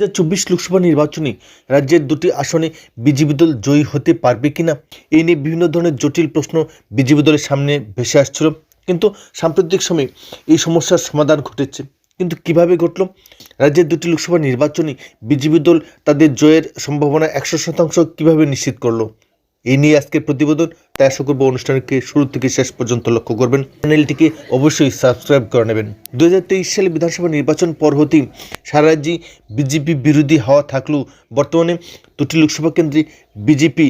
চব্বিশ লোকসভা নির্বাচনে রাজ্যের দুটি আসনে বিজেপি দল জয়ী হতে পারবে কিনা, এই নিয়ে বিভিন্ন ধরনের জটিল প্রশ্ন বিজেপি দলের সামনে ভেসে আসছিল। কিন্তু সাম্প্রতিক সময়ে এই সমস্যার সমাধান ঘটেছে। কিন্তু কীভাবে ঘটল? রাজ্যের দুটি লোকসভা নির্বাচনে বিজেপি দল তাদের জয়ের সম্ভাবনা একশো শতাংশ কীভাবে নিশ্চিত করল? এই নিয়ে আজকের প্রতিবেদন তাই আশা করব অনুষ্ঠানকে শুরু থেকে শেষ পর্যন্ত লক্ষ্য করবেন? চ্যানেলটিকে অবশ্যই সাবস্ক্রাইব করে নেবেন। দু হাজার তেইশ সালে বিধানসভা নির্বাচন পর হতেই সারা রাজ্যে বিজেপি বিরোধী হওয়া থাকলেও বর্তমানে দুটি লোকসভা কেন্দ্রে বিজেপি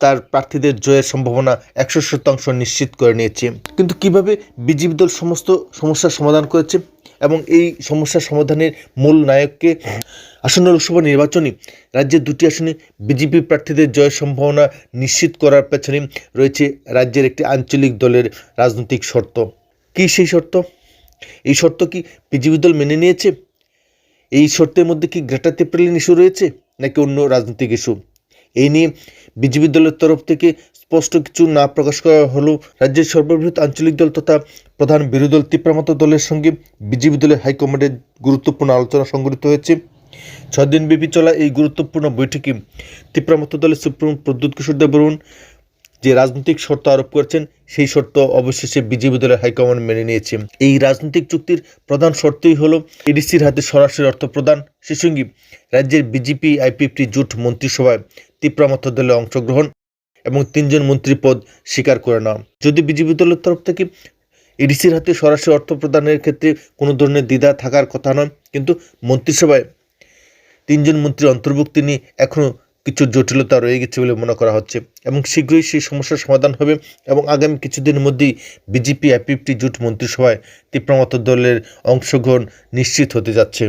তার প্রার্থীদের জয়ের সম্ভাবনা একশো শতাংশ নিশ্চিত করে নিয়েছে। কিন্তু কীভাবে বিজেপি দল সমস্ত সমস্যার সমাধান করেছে এবং এই সমস্যার সমাধানের মূল নায়ককে আসন্ন লোকসভা নির্বাচনে রাজ্যের দুটি আসনে বিজেপি প্রার্থীদের জয়ের সম্ভাবনা নিশ্চিত করার পেছনে রয়েছে রাজ্যের একটি আঞ্চলিক দলের রাজনৈতিক শর্ত। কী সেই শর্ত? এই শর্ত কি বিজেপি দল মেনে নিয়েছে? এই শর্তের মধ্যে কি গ্রেটার তেপ্রেলিন ইস্যু রয়েছে নাকি অন্য রাজনৈতিক ইস্যু? এই নিয়ে বিজেপি দলের তরফ থেকে স্পষ্ট কিছু না প্রকাশ করা হলেও রাজ্যের সর্ববৃহৎ আঞ্চলিক দল তথা প্রধান বিরোধী দল তিপ্রামত দলের সঙ্গে বিজেপি দলের হাইকমান্ডের গুরুত্বপূর্ণ আলোচনা সংঘটিত হয়েছে। ছয় দিনব্যাপী চলা এই গুরুত্বপূর্ণ বৈঠকে তিপ্রামত দলের সুপ্রিম প্রদ্যুৎ কিশোর দেব বরুণ যে রাজনৈতিক শর্ত আরোপ করেছেন, সেই শর্ত অবশেষে বিজেপি দলের হাইকমান্ড মেনে নিয়েছে। এই রাজনৈতিক চুক্তির প্রধান শর্তই হলো এডিসির হাতে সরাসরি অর্থ প্রদান। সে সঙ্গে রাজ্যের বিজেপি আইপিএফটি জোট মন্ত্রিসভায় তিপ্রামত দলে অংশগ্রহণ এবং তিনজন মন্ত্রী পদ স্বীকার করে নেওয়া। যদি বিজেপি দলের তরফ থেকে এডিসির হাতে সরাসরি অর্থ প্রদানের ক্ষেত্রে কোনো ধরনের দ্বিধা থাকার কথা নয়, কিন্তু মন্ত্রিসভায় তিনজন মন্ত্রী অন্তর্ভুক্তি নিয়ে এখনও কিছু জটিলতা রয়ে গেছে বলে মনে করা হচ্ছে। এবং শীঘ্রই সেই সমস্যার সমাধান হবে এবং আগামী কিছুদিনের মধ্যেই বিজেপি এপিপটি জোট মন্ত্রিসভায় তীব্রমত দলের অংশগ্রহণ নিশ্চিত হতে যাচ্ছে।